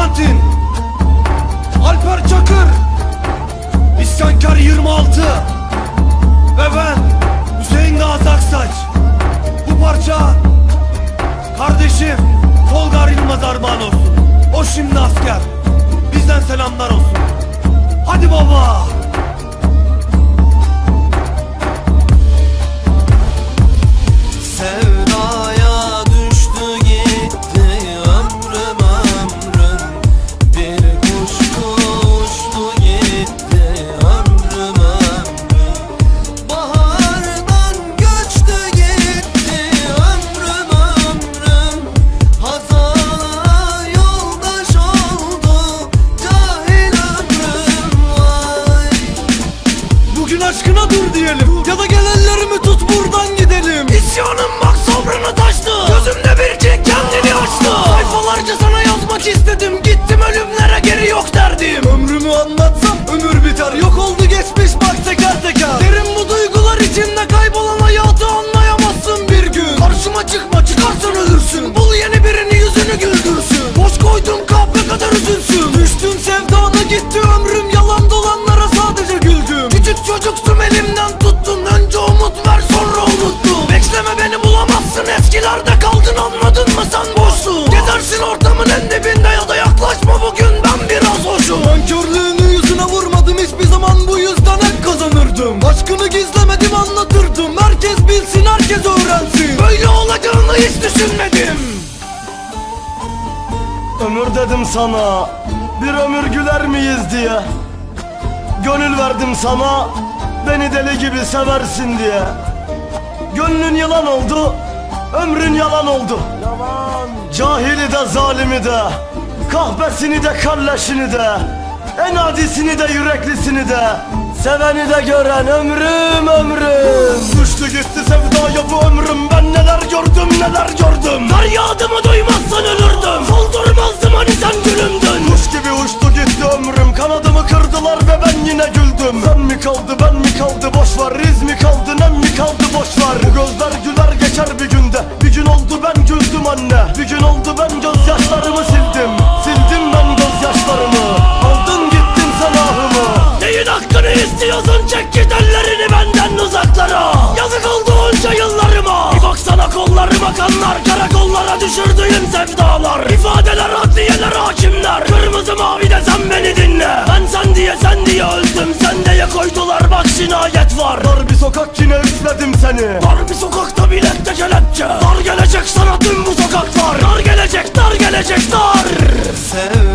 Konstantin Alper Çakır. İsyankar 26 Ve ben Hüseyin Gazi Aksaç. Bu parça Kardeşim Tolga Yılmaz armağan olsun. O şimdi asker. Bizden selamlar olsun. Hadi baba anlatsam ömür biter Yok oldu geçmiş bak teker teker. Derin bu duygular içinde kaybolan hayatı anlayamazsın bir gün. Karşıma çıkma çıkarsan ölürsün. Bul yeni birini yüzünü güldürsün. Boş koydum kahve kadar üzülsün. Düştüm sevdana gitti ömrüm. Yalan dolanlara sadece güldüm. Küçük çocuktum elimden tuttun kazanırdım Aşkını gizlemedim anlatırdım. Herkes bilsin herkes öğrensin. Böyle olacağını hiç düşünmedim. Ömür dedim sana Bir ömür güler miyiz diye. Gönül verdim sana Beni deli gibi seversin diye. Gönlün yalan oldu Ömrün yalan oldu. Cahili de zalimi de Kahvesini de kalleşini de En adisini de yüreklisini de Seveni de gören ömrüm ömrüm. Düştü gitti sevdaya bu ömrüm. Ben neler gördüm neler gördüm. Feryadımı duymazsan ölürdüm. Soldurmazdım hani sen gülümdün. Kuş gibi uçtu gitti ömrüm. Kanadımı kırdılar ve ben yine güldüm. Ben mi kaldı ben mi kaldı? Boş ver İz mi kaldı nem mi kaldı? Boş ver. Bu gözler güler geçer bir günde. Bir gün oldu ben güldüm anne. Bir gün oldu ben gözyaşlarımı sildim. Sildim kollarıma kanlar Karakollara düşürdüğüm sevdalar. İfadeler adliyeler hakimler. Kırmızı mavi de sen beni dinle. Ben sen diye sen diye öldüm. Sen diye koydular bak cinayet var. Dar bir sokak yine üfledim seni. Dar bir sokakta bilekte kelepçe. Dar gelecek sana tüm bu sokaklar. Dar gelecek dar gelecek dar. Sev